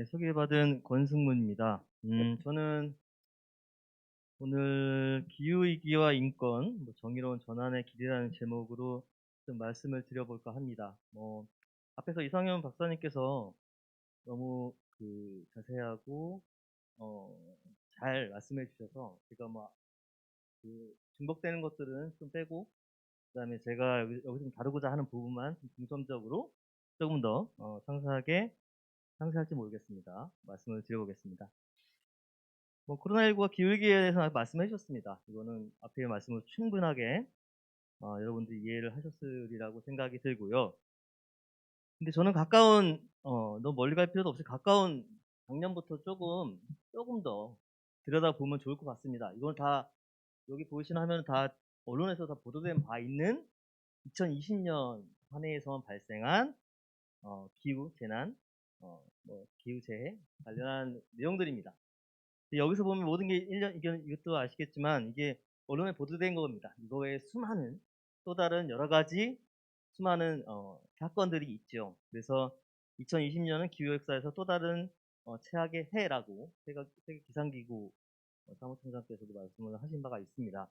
예, 소개받은 권승문입니다. 음, 저는 오늘 기후위기와 인권, 뭐 정의로운 전환의 길이라는 제목으로 좀 말씀을 드려볼까 합니다. 뭐, 앞에서 이상현 박사님께서 너무 그 자세하고, 어, 잘 말씀해 주셔서 제가 뭐, 그 중복되는 것들은 좀 빼고, 그 다음에 제가 여기, 여기서 좀 다루고자 하는 부분만 좀 중점적으로 조금 더 어, 상세하게 상세할지 모르겠습니다. 말씀을 드려보겠습니다. 뭐 코로나19가 기울기에 대해서 말씀해 주셨습니다. 이거는 앞에 말씀을 충분하게 어, 여러분들이 이해를 하셨으리라고 생각이 들고요. 근데 저는 가까운 어, 너무 멀리 갈 필요도 없이 가까운 작년부터 조금 조금 더 들여다 보면 좋을 것 같습니다. 이건 다 여기 보시는 화면 다 언론에서 다 보도된 바 있는 2020년 한 해에서만 발생한 어, 기후 재난 어, 뭐 기후재해 관련한 내용들입니다. 여기서 보면 모든 게 1년, 이건, 이것도 아시겠지만 이게 언론에 보도된 겁니다. 이거에 수많은 또 다른 여러 가지 수많은 어, 사건들이 있죠. 그래서 2020년은 기후 역사에서 또 다른 어, 최악의 해라고 세계, 세계 기상기구 어, 사무총장께서도 말씀을 하신 바가 있습니다.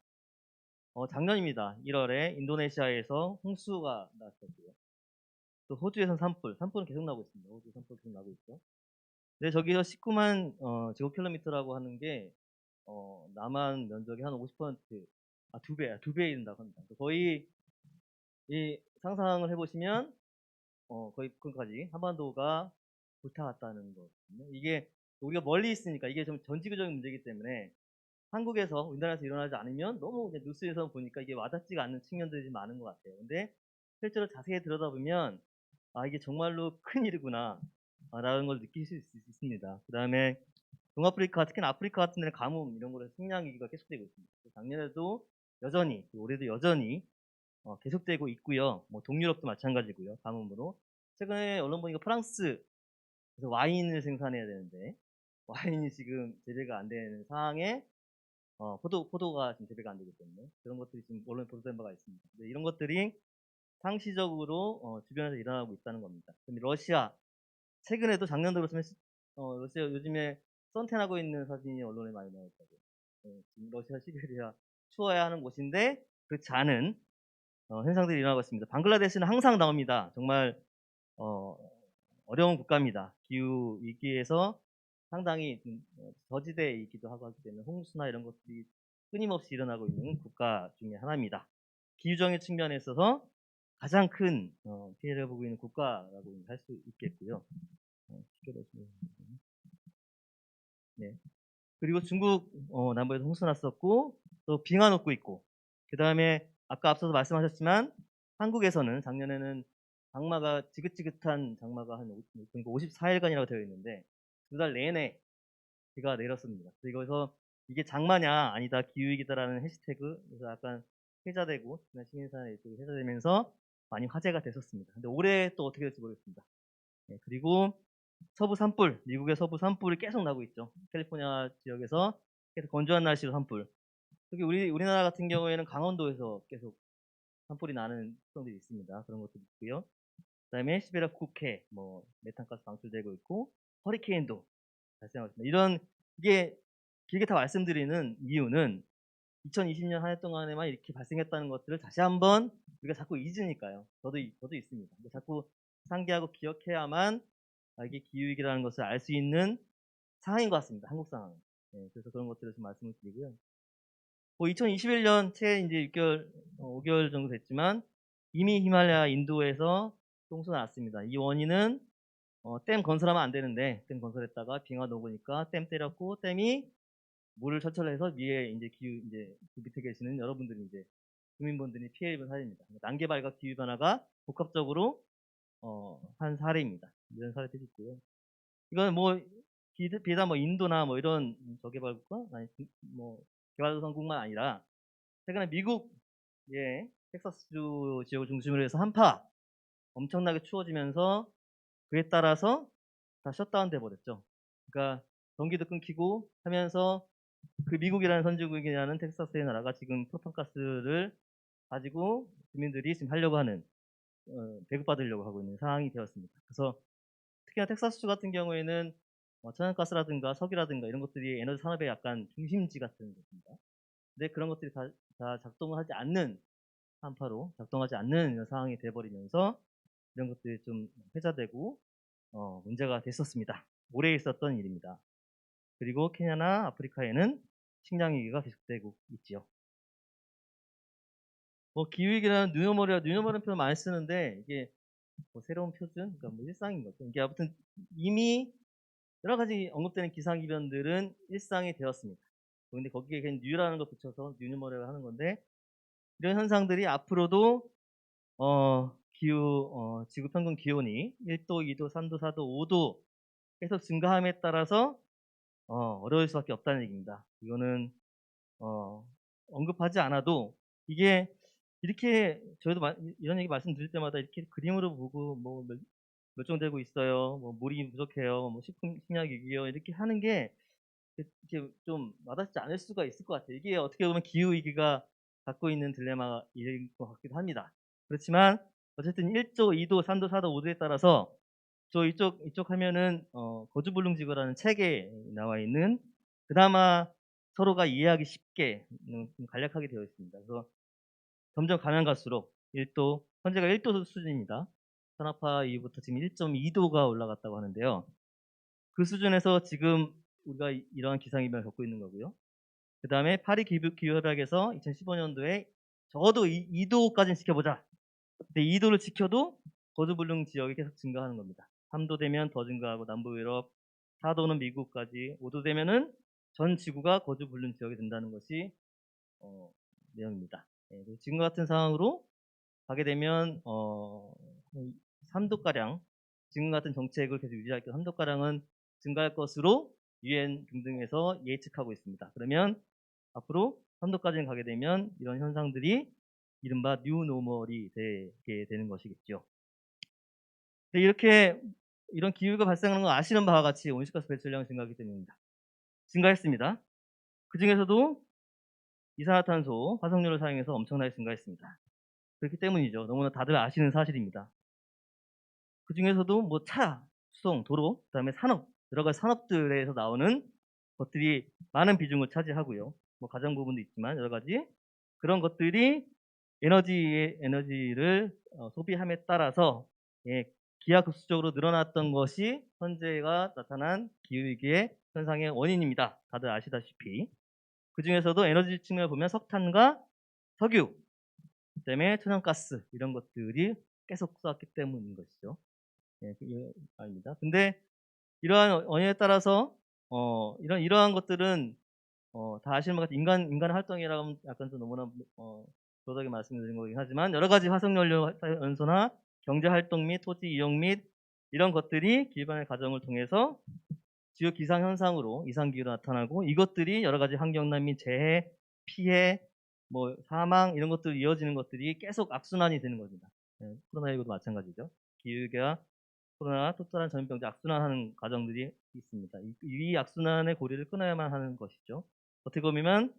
어, 작년입니다. 1월에 인도네시아에서 홍수가 났었고요. 또 호주에선 산불, 산불은 계속 나고 있습니다. 호주 산불 계속 나고 있죠. 근데 저기서 19만 어, 제곱킬로미터라고 하는 게 어, 남한 면적의 한 50%, 아, 두 배, 두 배에 이른다고 합니다. 거의 이 상상을 해보시면 어, 거의 그까지 한반도가 불타갔다는 거거든요. 이게 우리가 멀리 있으니까 이게 좀 전지구적인 문제이기 때문에 한국에서 우리나라에서 일어나지 않으면 너무 뉴스에서 보니까 이게 와닿지가 않는 측면들이 많은 것 같아요. 근데 실제로 자세히 들여다보면 아 이게 정말로 큰 일이구나 라는 걸 느낄 수 있, 습니다 그 다음에 동아프리카 특히나 아프리카 같은 데는 가뭄 이런 거로 식량 위기가 계속되고 있습니다. 작년에도 여전히 올해도 여전히 어, 계속되고 있고요. 뭐 동유럽도 마찬가지고요. 가뭄으로 최근에 언론 보니까 프랑스 와인을 생산해야 되는데 와인이 지금 재배가 안 되는 상황에 어, 포도 포도가 지금 재배가 안 되기 때문에 그런 것들이 지금 언론에 보도된 바가 있습니다. 이런 것들이 상시적으로 어, 주변에서 일어나고 있다는 겁니다. 러시아 최근에도 작년 들어서면 어, 러시아 요즘에 선탠하고 있는 사진이 언론에 많이 나와 있다고. 어, 지금 러시아 시베리아 추워야 하는 곳인데 그렇지 않은 어, 현상들이 일어나고 있습니다. 방글라데시는 항상 나옵니다. 정말 어, 어려운 국가입니다. 기후 위기에서 상당히 어, 저지대이기도 하고 하기 때문에 홍수나 이런 것들이 끊임없이 일어나고 있는 국가 중에 하나입니다. 기후적인 측면에 있어서 가장 큰 어, 피해를 보고 있는 국가라고 할 수 있겠고요. 어, 네. 그리고 중국 어, 남부에서 홍수 났었고 또 빙하 녹고 있고 그 다음에 아까 앞서서 말씀하셨지만 한국에서는 작년에는 장마가 지긋지긋한 장마가 한 54일간이라고 되어 있는데 두 달 내내 비가 내렸습니다. 그래서 이게 장마냐 아니다 기후위기다라는 해시태그 그래서 약간 회자되고 시민사회 이쪽에 회자되면서 많이 화제가 됐었습니다. 근데 올해 또 어떻게 될지 모르겠습니다. 네, 그리고 서부 산불, 미국의 서부 산불이 계속 나고 있죠. 캘리포니아 지역에서 계속 건조한 날씨로 산불. 특히 우리 우리나라 같은 경우에는 강원도에서 계속 산불이 나는 특성들이 있습니다. 그런 것도 있고요. 그다음에 시베리아 국해, 뭐 메탄가스 방출되고 있고 허리케인도 발생하고 있습니다. 이런 이게 길게 다 말씀드리는 이유는 2020년 한 해 동안에만 이렇게 발생했다는 것들을 다시 한번 우리가 자꾸 잊으니까요. 저도 저도 있습니다. 자꾸 상기하고 기억해야만 아, 이게 기후위기라는 것을 알 수 있는 상황인 것 같습니다. 한국 상황은. 네, 그래서 그런 것들을 좀 말씀을 드리고요. 뭐 2021년 채 이제 6개월, 어, 5개월 정도 됐지만 이미 히말라야 인도에서 홍수가 났습니다. 이 원인은 어, 댐 건설하면 안 되는데 댐 건설했다가 빙하 녹으니까 댐 때렸고 댐이 물을 처철해서 위에 이제 기후 이제 그 밑에 계시는 여러분들이 이제 주민분들이 피해 입은 사례입니다. 난개발과 기후 변화가 복합적으로 어, 한 사례입니다. 이런 사례들이 있고요. 이건 뭐 비단 뭐 인도나 뭐 이런 저개발국가 아니 뭐 개발도상국만 아니라 최근에 미국의 텍사스주 지역을 중심으로 해서 한파 엄청나게 추워지면서 그에 따라서 다 셧다운 돼 버렸죠. 그러니까 전기도 끊기고 하면서 그 미국이라는 선진국이라는 텍사스의 나라가 지금 프로판가스를 가지고 주민들이 지금 하려고 하는 어, 배급받으려고 하고 있는 상황이 되었습니다. 그래서 특히나 텍사스주 같은 경우에는 어, 천연가스라든가 석유라든가 이런 것들이 에너지 산업의 약간 중심지 같은 것입니다. 근데 그런 것들이 다, 다 작동을 하지 않는 한파로 작동하지 않는 이런 상황이 돼버리면서 이런 것들이 좀 회자되고 어, 문제가 됐었습니다. 오래 있었던 일입니다. 그리고 케냐나 아프리카에는 식량 위기가 계속되고 있지요. 뭐 기후위기라는 뉴노멀이라 뉴노멀은 표현 많이 쓰는데 이게 뭐 새로운 표준, 그러니까 뭐 일상인 거죠. 이게 아무튼 이미 여러 가지 언급되는 기상이변들은 일상이 되었습니다. 근데 거기에 그냥 뉴라는 거 붙여서 뉴노멀이라고 하는 건데 이런 현상들이 앞으로도 어, 기후, 어, 지구 평균 기온이 1도, 2도, 3도, 4도, 5도 계속 증가함에 따라서 어, 어려울 수밖에 없다는 얘기입니다. 이거는 어, 언급하지 않아도 이게 이렇게 저희도 마- 이런 얘기 말씀드릴 때마다 이렇게 그림으로 보고 뭐 멸- 멸종되고 있어요. 뭐 물이 부족해요. 뭐 식품 식량 위기요. 이렇게 하는 게 이렇게 좀 와닿지 않을 수가 있을 것 같아요. 이게 어떻게 보면 기후 위기가 갖고 있는 딜레마일 것 같기도 합니다. 그렇지만 어쨌든 1조, 2도, 3도, 4도, 5도에 따라서 저 이쪽 이쪽 하면은 어, 거주불능지구라는 책에 나와 있는 그나마 서로가 이해하기 쉽게 음, 좀 간략하게 되어 있습니다. 그래서 점점 가면 갈수록 1도 현재가 1도 수준입니다. 산업화 이후부터 지금 1.2도가 올라갔다고 하는데요. 그 수준에서 지금 우리가 이- 이러한 기상이변을 겪고 있는 거고요. 그 다음에 파리 기후, 기후협약에서 2015년도에 적어도 2, 도까지는 지켜보자. 근데 2도를 지켜도 거주불능 지역이 계속 증가하는 겁니다. 3도 되면 더 증가하고 남부 유럽, 4도는 미국까지, 5도 되면은 전 지구가 거주 불능 지역이 된다는 것이 어, 내용입니다. 예, 지금 같은 상황으로 가게 되면 어, 3도 가량 지금 같은 정책을 계속 유지할 때 3도 가량은 증가할 것으로 유엔 등등에서 예측하고 있습니다. 그러면 앞으로 3도까지 가게 되면 이런 현상들이 이른바 뉴노멀이 되게 되는 것이겠죠. 네, 이렇게 이런 기후가 발생하는 걸 아시는 바와 같이 온실가스 배출량이 증가하기 때문입니다. 증가했습니다. 그 중에서도 이산화탄소, 화석연료를 사용해서 엄청나게 증가했습니다. 그렇기 때문이죠. 너무나 다들 아시는 사실입니다. 그 중에서도 뭐 차, 수송, 도로, 그 다음에 산업, 여러 가지 산업들에서 나오는 것들이 많은 비중을 차지하고요. 뭐 가정 부분도 있지만 여러 가지 그런 것들이 에너지의 에너지를 어, 소비함에 따라서 예, 기하급수적으로 늘어났던 것이 현재가 나타난 기후위기의 현상의 원인입니다. 다들 아시다시피 그 중에서도 에너지 측면을 보면 석탄과 석유, 그다음에 천연가스 이런 것들이 계속 쏘았기 때문인 것이죠. 예, 그게 아닙니다. 근데 이러한 원인에 따라서 어, 이런 이러한 것들은 어, 다 아시는 것 같은 인간 인간 활동이라고 하면 약간 좀 너무나 어, 도덕에 말씀드린 거긴 하지만 여러 가지 화석연료 연소나 경제 활동 및 토지 이용 및 이런 것들이 기반의 과정을 통해서 지역 기상 현상으로 이상 기후가 나타나고 이것들이 여러 가지 환경난 및 재해, 피해, 뭐 사망 이런 것들 이어지는 것들이 계속 악순환이 되는 겁니다. 예, 코로나19도 마찬가지죠. 기후가 코로나 또 다른 전염병들 악순환하는 과정들이 있습니다. 이, 이 악순환의 고리를 끊어야만 하는 것이죠. 어떻게 보면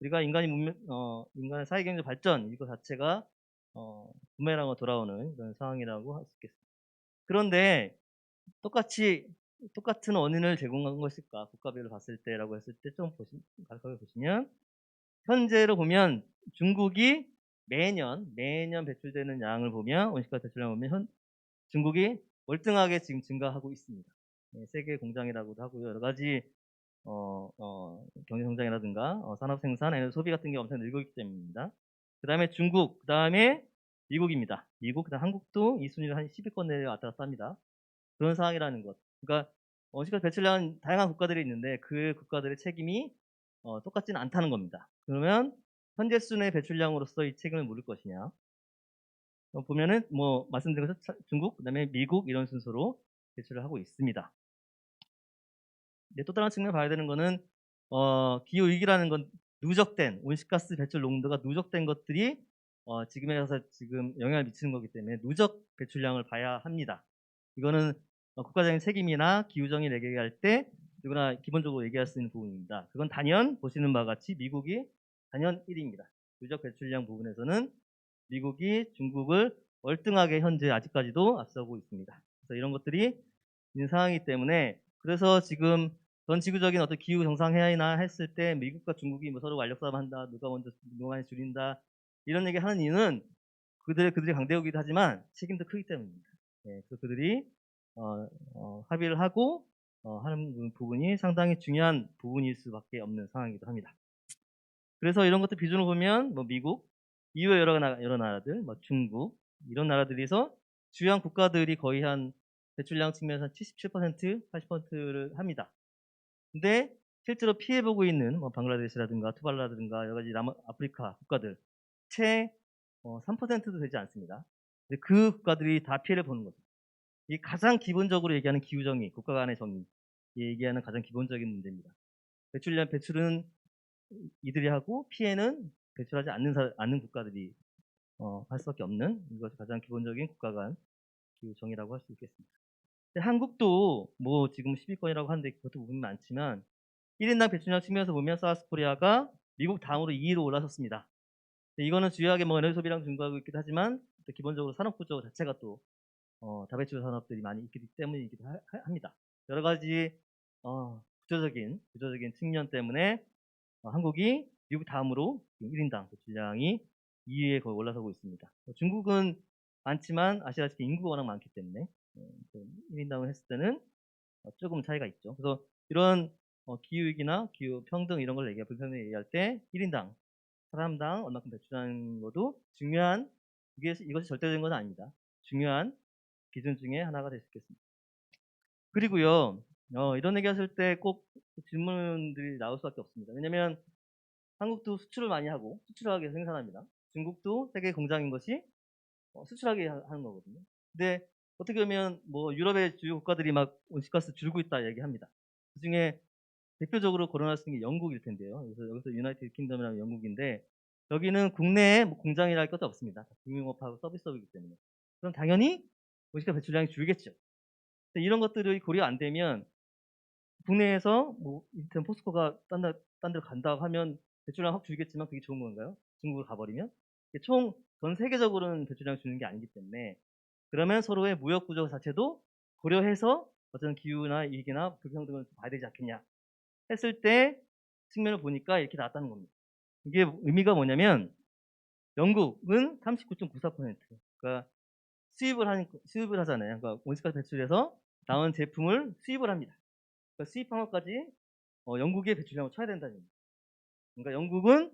우리가 인간이 문명, 어, 인간의 사회경제 발전 이거 자체가 어, 부메랑으로 돌아오는 그런 상황이라고 할 수 있겠습니다. 그런데 똑같이 똑같은 원인을 제공한 것일까 국가별로 봤을 때라고 했을 때 좀 보시, 가격을 보시면 현재로 보면 중국이 매년 매년 배출되는 양을 보면 온실가스 배출량을 보면 현, 중국이 월등하게 지금 증가하고 있습니다. 네, 세계 공장이라고도 하고요. 여러 가지 어, 어, 경제 성장이라든가 어, 산업 생산, 소비 같은 게 엄청 늘고 있기 때문입니다. 그 다음에 중국, 그 다음에 미국입니다. 미국, 그 다음 한국도 이 순위를 한 10위권 내에 왔다 갔다 합니다. 그런 상황이라는 것. 그러니까 온실가스 배출량은 다양한 국가들이 있는데 그 국가들의 책임이 어, 똑같지는 않다는 겁니다. 그러면 현재 수준의 배출량으로서 이 책임을 물을 것이냐? 어, 보면은 뭐 말씀드린 것처럼 차- 중국, 그다음에 미국 이런 순서로 배출을 하고 있습니다. 네, 또 다른 측면 봐야 되는 거는 어, 기후 위기라는 건 누적된 온실가스 배출 농도가 누적된 것들이 어, 지금에 가서 지금 영향을 미치는 거기 때문에 누적 배출량을 봐야 합니다. 이거는 어, 국가적인 책임이나 기후정의 얘기할 때 누구나 기본적으로 얘기할 수 있는 부분입니다. 그건 단연 보시는 바와 같이 미국이 단연 1위입니다. 누적 배출량 부분에서는 미국이 중국을 월등하게 현재 아직까지도 앞서고 있습니다. 그래서 이런 것들이 있는 상황이기 때문에 그래서 지금 전 지구적인 어떤 기후 정상 회의나 했을 때 미국과 중국이 뭐 서로 완력 싸움한다, 누가 먼저 많이 줄인다 이런 얘기 하는 이유는 그들 그들이 강대국이기도 하지만 책임도 크기 때문입니다. 예, 그래서 그들이 어, 어, 합의를 하고 어, 하는 부분이 상당히 중요한 부분일 수밖에 없는 상황이기도 합니다. 그래서 이런 것들 비중을 보면 뭐 미국, 이외 여러, 나, 여러 나라들, 뭐 중국 이런 나라들에서 주요한 국가들이 거의 한 배출량 측면에서 77%, 80%를 합니다. 근데 실제로 피해보고 있는 뭐 방글라데시라든가 투발라든가 여러 가지 남 아프리카 국가들 채 어, 3%도 되지 않습니다. 그 국가들이 다 피해를 보는 거죠. 이 가장 기본적으로 얘기하는 기후정의, 국가 간의 정의, 얘기하는 가장 기본적인 문제입니다. 배출량 배출은 이들이 하고 피해는 배출하지 않는, 사, 않는 국가들이 어, 할 수밖에 없는 이것이 가장 기본적인 국가 간 기후정의라고 할 수 있겠습니다. 근데 한국도 뭐 지금 10위권이라고 하는데 그것도 부분이 많지만 1인당 배출량 측면에서 보면 사우스 코리아가 미국 다음으로 2위로 올라섰습니다. 이거는 주요하게 뭐 에너지 소비량 증가하고 있기도 하지만 기본적으로 산업 구조 자체가 또 어, 다배출 산업들이 많이 있기 때문이기도 하, 합니다. 여러 가지 어, 구조적인 구조적인 측면 때문에 어, 한국이 미국 다음으로 1인당 배출량이 2위에 거의 올라서고 있습니다. 뭐 중국은 많지만 아시다시피 인구가 워낙 많기 때문에 1인당을 했을 때는 어, 조금 차이가 있죠. 그래서 이런 어, 기후위기나 기후 평등 이런 걸 얘기할 불평등 얘기할 때 1인당 사람당 얼마큼 배출하는 것도 중요한 이게 이것이 절대적인 건 아닙니다. 중요한 기준 중에 하나가 될 수 있겠습니다. 그리고요 어, 이런 얘기 하실 때 꼭 질문들이 나올 수밖에 없습니다. 왜냐하면 한국도 수출을 많이 하고 위해서 생산합니다. 중국도 세계 공장인 것이 어, 수출하게 하는 거거든요. 근데 어떻게 보면 뭐 유럽의 주요 국가들이 막 온실가스 줄고 있다 얘기합니다. 그 중에 대표적으로 거론할 수 있는 게 영국일 텐데요. 그래서 여기서 유나이티드 킹덤이라는 영국인데 여기는 국내에 뭐 공장이랄 것도 없습니다. 금융업하고 서비스업이기 때문에. 그럼 당연히 온실가스 배출량이 줄겠죠. 이런 것들이 고려 안 되면 국내에서 뭐 인턴 포스코가 딴, 데, 딴 데로 간다고 하면 배출량 확 줄겠지만 그게 좋은 건가요? 중국으로 가버리면? 총 전 세계적으로는 배출량 주는 게 아니기 때문에 그러면 서로의 무역 구조 자체도 고려해서 어떤 기후나 이익이나 불평등을 봐야 되지 않겠냐 했을 때 측면을 보니까 이렇게 나왔다는 겁니다. 이게 의미가 뭐냐면 영국은 39.94% 그러니까 수입을 하는 수입을 하잖아요. 그러니까 온실가스 배출해서 나온 제품을 수입을 합니다. 그러니까 수입한 것까지 어, 영국의 배출량을 쳐야 된다는 겁니다. 그러니까 영국은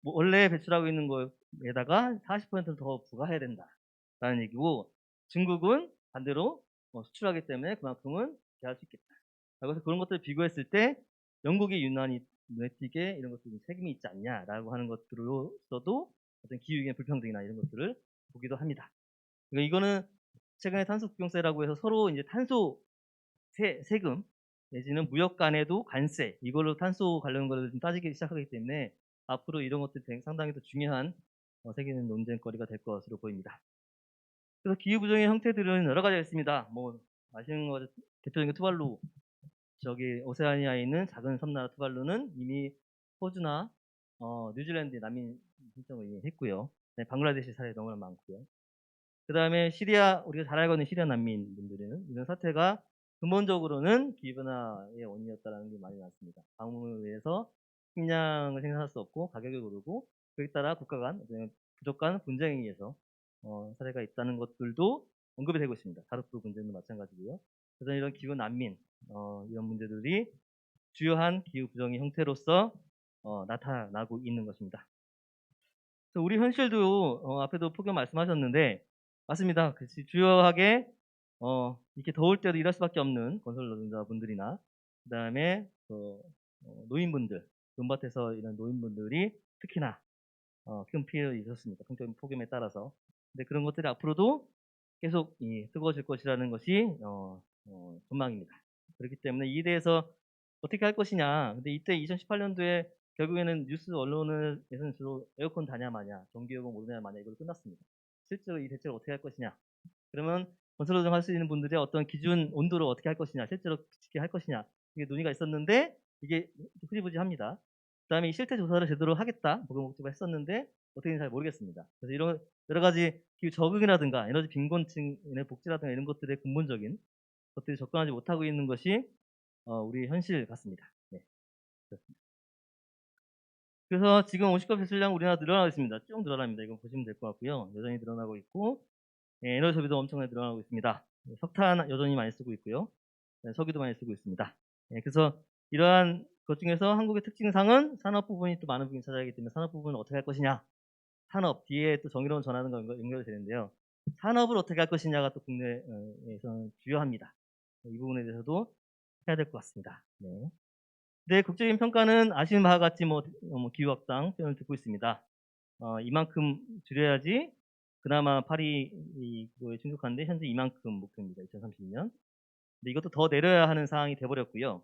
뭐 원래 배출하고 있는 거에다가 40%를 더 부과해야 된다라는 얘기고 중국은 반대로 뭐 수출하기 때문에 그만큼은 제할 수 있겠다. 그래서 그런 것들을 비교했을 때 영국이 유난히 눈에 띄게 이런 것들이 책임이 있지 않냐라고 하는 것들로서도 어떤 기후의 불평등이나 이런 것들을 보기도 합니다. 그러니까 이거는 최근에 탄소 국경세라고 해서 서로 이제 탄소 세, 세금 내지는 무역 간에도 관세 이걸로 탄소 관련 거를 좀 따지기 시작하기 때문에 앞으로 이런 것들이 상당히 더 중요한 어, 세계는 논쟁거리가 될 것으로 보입니다. 그래서 기후부정의 형태들은 여러 가지가 있습니다. 뭐 아시는 거 대표적인 투발루 저기 오세아니아에 있는 작은 섬나라 투발루는 이미 호주나 어, 뉴질랜드 난민 신청을 했고요. 네, 방글라데시 사례 너무나 많고요. 그 다음에 시리아 우리가 잘 알고 있는 시리아 난민분들은 이런 사태가 근본적으로는 기후변화의 원인이었다는 게 많이 나왔습니다. 방문을 위해서 식량을 생산할 수 없고 가격이 오르고 그에 따라 국가 간 부족한 분쟁에 의해서 어, 사례가 있다는 것들도 언급이 되고 있습니다. 다르푸 분쟁도 마찬가지고요. 그래서 이런 기후 난민 어, 이런 문제들이 주요한 기후 부정의 형태로서 어, 나타나고 있는 것입니다. 우리 현실도 어, 앞에도 포교 말씀하셨는데 맞습니다. 주요하게 어, 이렇게 더울 때도 일할 수밖에 없는 건설 노동자분들이나 그 다음에 그, 노인분들 논밭에서 이런 노인분들이 특히나 어, 큰 피해를 입었습니다. 폭염에 따라서. 근데 그런 것들이 앞으로도 계속 이, 뜨거워질 것이라는 것이 어, 어, 전망입니다. 그렇기 때문에 이에 대해서 어떻게 할 것이냐. 근데 이때 2018년도에 결국에는 뉴스 언론에서는 주로 에어컨 다냐 마냐, 전기요금 오르냐 마냐 이걸로 끝났습니다. 실제로 이 대책을 어떻게 할 것이냐. 그러면 건설노동 할수 있는 분들의 어떤 기준 온도를 어떻게 할 것이냐, 실제로 지키게 할 것이냐. 이게 논의가 있었는데 이게 흐지부지합니다. 그 다음에 실태 조사를 제대로 하겠다, 보건복지부 했었는데 어떻게인지 잘 모르겠습니다. 그래서 이런 여러 가지 기후 적응이라든가 에너지 빈곤층의 복지라든가 이런 것들의 근본적인 것들이 접근하지 못하고 있는 것이 어, 우리 현실 같습니다. 네. 그래서 지금 온실가 배출량 우리나라 늘어나고 있습니다. 쭉 늘어납니다. 이거 보시면 될 것 같고요. 여전히 늘어나고 있고 예, 에너지 소비도 엄청나게 늘어나고 있습니다. 예, 석탄 여전히 많이 쓰고 있고요. 네, 석유도 많이 쓰고 있습니다. 예, 그래서 이러한 것 중에서 한국의 특징상은 산업 부분이 또 많은 부분이 찾아야 하기 때문에 산업 부분을 어떻게 할 것이냐 산업 뒤에 또 정의로운 전환과 연결- 연결이 되는데요. 산업을 어떻게 할 것이냐가 또 국내에서는 주요합니다. 이 부분에 대해서도 해야 될 것 같습니다. 네. 네, 국제적인 평가는 아시는 바와 같이 뭐, 어, 뭐 기후 확장 표현을 듣고 있습니다. 어, 이만큼 줄여야지 그나마 파리 이 그거에 충족하는데 현재 이만큼 목표입니다. 2030년. 근데 이것도 더 내려야 하는 상황이 돼버렸고요.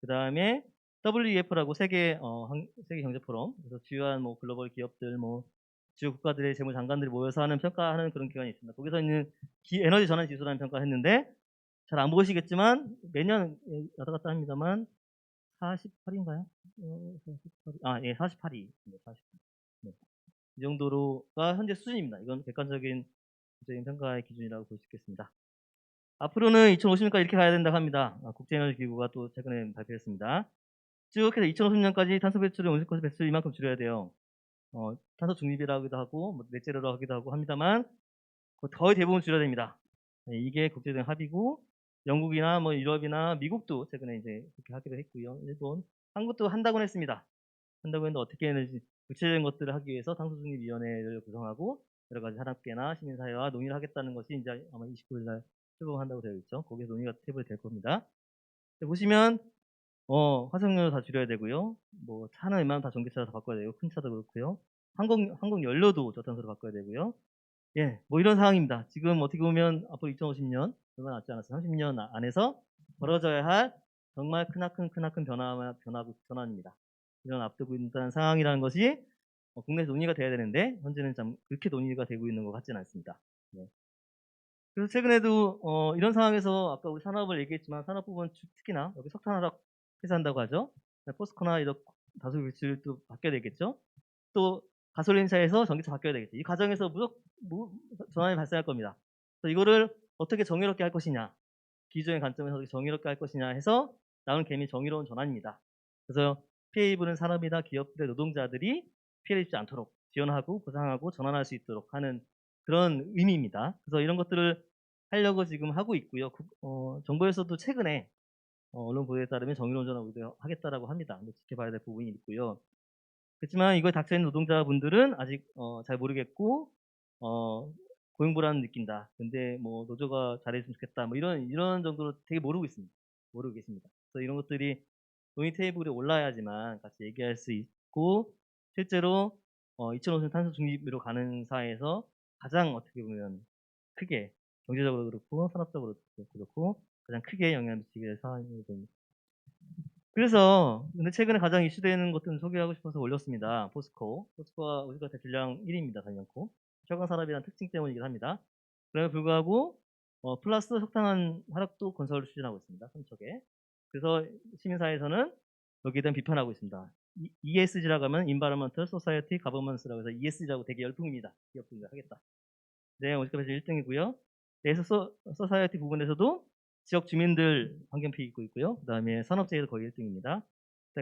그 다음에 WEF라고 세계 어, 한- 세계 경제 포럼 그래서 주요한 뭐 글로벌 기업들 뭐 주요 국가들의 재무 장관들이 모여서 하는 평가하는 그런 기관이 있습니다. 거기서 있는 기- 에너지 전환 지수라는 평가를 했는데 잘 안 보시겠지만 매년 예, 왔다 갔다 합니다만 48인가요? 어, 48, 아, 예, 48이. 네, 48. 네. 이 정도로가 현재 수준입니다. 이건 객관적인 평가의 기준이라고 볼 수 있겠습니다. 앞으로는 2050년까지 이렇게 가야 된다고 합니다. 아, 국제에너지기구가 또 최근에 발표했습니다. 쭉 해서 2050년까지 탄소 배출을 온실가스 배출 이만큼 줄여야 돼요. 어, 탄소 중립이라고도 하고 뭐 넷제로라고 하기도 하고 합니다만 그 거의 대부분 줄여야 됩니다. 네, 이게 국제적인 합의고 영국이나 뭐 유럽이나 미국도 최근에 이제 그렇게 하기로 했고요. 일본, 한국도 한다고 했습니다. 한다고 했는데 어떻게 했는지 구체적인 것들을 하기 위해서 탄소중립위원회를 구성하고 여러 가지 산업계나 시민사회와 논의를 하겠다는 것이 이제 아마 29일 날 출범한다고 되어 있죠. 거기서 논의가 테이블이 될 겁니다. 네, 보시면 어, 화석연료 다 줄여야 되고요. 뭐 차는 웬만하면 다 전기차로 다 바꿔야 되고 큰 차도 그렇고요. 항공 항공 연료도 저탄소로 바꿔야 되고요. 예, 뭐 이런 상황입니다. 지금 어떻게 보면 앞으로 2050년 얼마 남지 않았어요. 30년 안에서 벌어져야 할 정말 크나큰 크나큰 변화 변화 변화입니다. 이런 앞두고 있는 상황이라는 것이 어, 국내에서 논의가 돼야 되는데 현재는 참 그렇게 논의가 되고 있는 것 같지는 않습니다. 네. 그래서 최근에도 어, 이런 상황에서 아까 우리 산업을 얘기했지만 산업 부분 주- 특히나 여기 석탄 하락 회수한다고 하죠. 포스코나 이런 다수 배출도 바뀌어야 되겠죠. 또 가솔린차에서 전기차 바뀌어야 되겠죠. 이 과정에서 무조, 무, 전환이 발생할 겁니다. 그래서 이거를 어떻게 정의롭게 할 것이냐, 기존의 관점에서 어떻게 정의롭게 할 것이냐 해서 나오는 개념이 정의로운 전환입니다. 그래서 피해 입은 산업이나 기업들의 노동자들이 피해를 입지 않도록 지원하고 보상하고 전환할 수 있도록 하는 그런 의미입니다. 그래서 이런 것들을 하려고 지금 하고 있고요. 국- 어, 정부에서도 최근에 어, 언론 보도에 따르면 정의로운 전환 의도하겠다라고 합니다. 지켜봐야 될 부분이 있고요. 그렇지만 이거에 닥쳐있는 노동자분들은 아직 어, 잘 모르겠고 어, 고용불안 느낀다. 근데 뭐 노조가 잘해주면 좋겠다. 뭐 이런 이런 정도로 되게 모르고 있습니다. 모르고 계십니다. 그래서 이런 것들이 논의 테이블에 올라야지만 같이 얘기할 수 있고 실제로 어, 2050년 탄소 중립으로 가는 사회에서 가장 어떻게 보면 크게 경제적으로 그렇고 산업적으로 그렇고 가장 크게 영향을 미치게 될 사안이 됩니다. 그래서 근데 최근에 가장 이슈되는 것들은 소개하고 싶어서 올렸습니다. 포스코. 포스코가 우리가 대출량 1위입니다. 단연코. 철강 산업이라는 특징 때문이긴 합니다. 그럼에도 불구하고 어, 플러스 석탄 하락도 건설을 추진하고 있습니다. 삼척에. 그래서 시민사회에서는 여기에 대한 비판하고 있습니다. 이- ESG라고 하면 Environmental Society Governance라고 해서 ESG라고 되게 열풍입니다. 기업들이 하겠다. 네, 오직까지 1등이고요. 그래서 소, 소사이어티 부분에서도 지역 주민들 환경피 있고 있고요. 그 다음에 산업재해도 거의 1등입니다.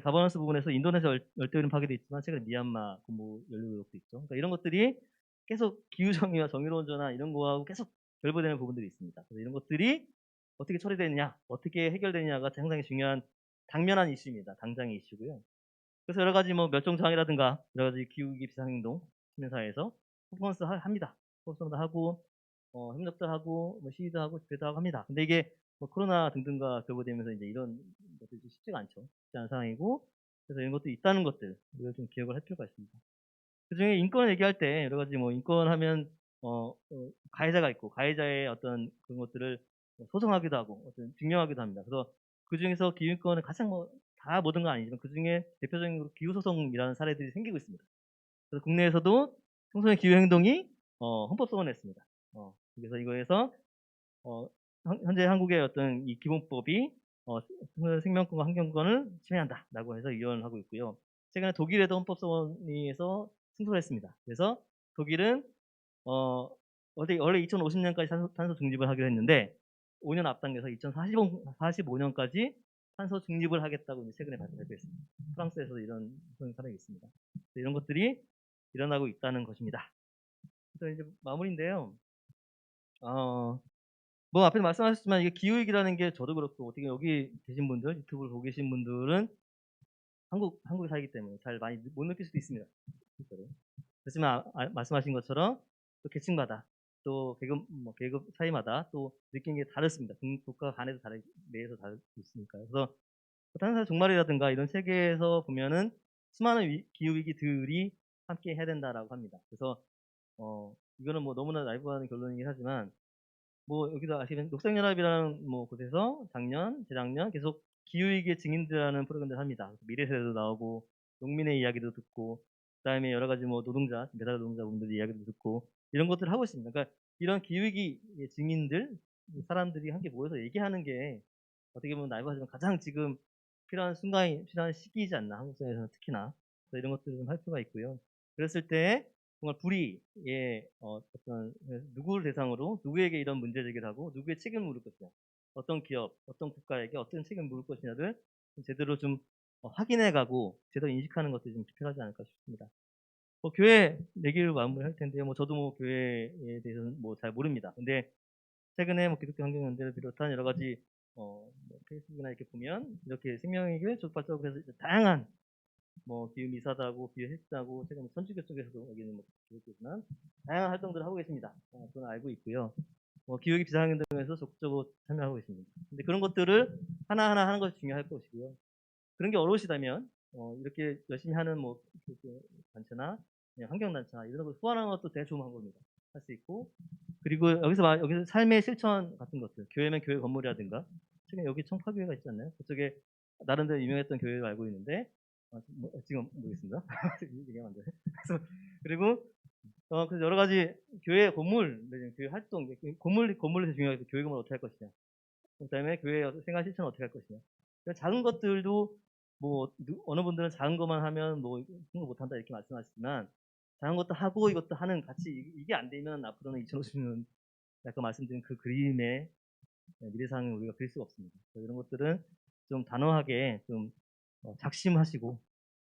가버넌스 부분에서 인도네시아 열- 열대우림 파괴도 있지만 최근 미얀마 공무 연료 의혹도 있죠. 그러니까 이런 것들이 계속 기후정의와 정의로운 전환 이런 거하고 계속 결부되는 부분들이 있습니다. 그래서 이런 것들이 어떻게 처리되느냐, 어떻게 해결되느냐가 상당히 중요한 당면한 이슈입니다. 당장의 이슈고요. 그래서 여러 가지 뭐 멸종장애라든가 여러 가지 기후위기 비상행동 시민사회에서 퍼포먼스 하- 합니다. 퍼포먼스도 하고 어, 협력도 하고 뭐 시위도 하고 집회도 하고 합니다. 근데 이게 뭐 코로나 등등과 결부되면서 이제 이런 것들이 좀 쉽지가 않죠. 쉽지 않은 상황이고 그래서 이런 것도 있다는 것들 우리가 좀 기억을 할 필요가 있습니다. 그중에 인권을 얘기할 때 여러 가지 뭐 인권 하면 어, 어, 가해자가 있고 가해자의 어떤 그런 것들을 소송하기도 하고 어떤 증명하기도 합니다. 그래서 그 중에서 기후인권은 가장 뭐 다 모든 건 아니지만 그 중에 대표적인 기후소송이라는 사례들이 생기고 있습니다. 그래서 국내에서도 청소년 기후행동이 어, 헌법소원을 냈습니다. 어, 그래서 이거에서 어, 현- 현재 한국의 어떤 이 기본법이 어, 생명권과 환경권을 침해한다라고 해서 의원을 하고 있고요. 최근에 독일에도 헌법소원위에서 승소를 했습니다. 그래서 독일은 어, 원래, 원래 2050년까지 탄소, 탄소 중립을 하기로 했는데 5년 앞당겨서 2045년까지 탄소 중립을 하겠다고 이제 최근에 발표했습니다. 프랑스에서 이런 사람이 있습니다. 이런 것들이 일어나고 있다는 것입니다. 그래서 이제 마무리인데요. 어, 뭐 앞에 말씀하셨지만 이게 기후위기라는 게 저도 그렇고 어떻게 여기 계신 분들 유튜브를 보고 계신 분들은 한국 한국에 살기 때문에 잘 많이 못 느낄 수도 있습니다. 그렇지만 아- 아- 말씀하신 것처럼 또 계층마다 또 계급 뭐 계급 사이마다 또 느끼는 게. 국- 국가 간에도 다르 내에서 다를 수 있으니까요. 그래서 탄사 종말이라든가 이런 세계에서 보면은 수많은 위- 기후 위기들이 함께 해야 된다라고 합니다. 그래서 어 이거는 뭐 너무나 라이브하는 결론이긴 하지만 뭐 여기도 아시는 녹색연합이라는 뭐 곳에서 작년, 재작년 계속 기후위기의 증인들하는 프로그램들 합니다. 미래세대도 나오고 농민의 이야기도 듣고 그다음에 여러 가지 뭐 노동자, 메달 노동자분들 이야기도 듣고 이런 것들을 하고 있습니다. 그러니까 이런 기후위기의 증인들 사람들이 함께 모여서 얘기하는 게 어떻게 보면 라이브하지만 가장 지금 필요한 순간이 필요한 시기이지 않나 한국 사회에서는 특히나 이런 것들을 좀할 필요가 있고요. 그랬을 때 정말 불의의 어, 어떤 누구를 대상으로 누구에게 이런 문제 제기를 하고 누구의 책임을 물을 것이냐 어떤 기업 어떤 국가에게 어떤 책임을 물을 것이냐를 좀 제대로 좀 어, 확인해가고 제대로 인식하는 것들이 좀 필요하지 않을까 싶습니다. 뭐 교회 얘기를 마무리할 텐데요. 뭐 저도 뭐 교회에 대해서는 뭐 잘 모릅니다. 근데 최근에 뭐 기독교 환경연대를 비롯한 여러 가지 어, 뭐 페이스북이나 이렇게 보면 이렇게 생명의길 족발적으로 해서 다양한 뭐 기후 미사다고 기후 헬스다고 최근 에 선주교 쪽에서도 여기는 뭐 기독교지만 다양한 활동들을 하고 계십니다. 어, 저는 알고 있고요. 뭐 기후기 비상행동에서 적극적으로 참여하고 있습니다. 근데 그런 것들을 하나하나 하는 것이 중요할 것이고요. 그런 게 어려우시다면 어, 이렇게 열심히 하는 뭐 그- 그 단체나 그냥 환경 단체나 이런 걸 후원하는 것도 좋은 방법입니다. 할 수 있고 그리고 여기서 말- 여기서 삶의 실천 같은 것들 교회면 교회 건물이라든가 최근 여기 청파교회가 있지 않나요? 그쪽에 나름대로 유명했던 교회를 알고 있는데 아, 뭐, 지금 모르겠습니다. 안 돼. 그래서 그리고 어, 그래서 여러 가지 교회 건물, 네, 교회 활동, 건물 건물에서 중요하게 교회 건물 어떻게 할 것이냐. 그다음에 교회 생활 실천 어떻게 할 것이냐. 작은 것들도 뭐 누- 어느 분들은 작은 것만 하면 뭐 그런 거 못한다 이렇게 말씀하시지만 작은 것도 하고 이것도 하는 같이 이- 이게 안 되면 앞으로는 2050년 아까 말씀드린 그 그림의 미래상을 우리가 그릴 수가 없습니다. 이런 것들은 좀 단호하게 좀 어, 작심하시고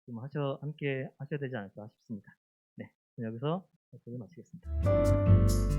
좀 하셔 함께 하셔야 되지 않을까 싶습니다. 네, 여기서 발표를 마치겠습니다.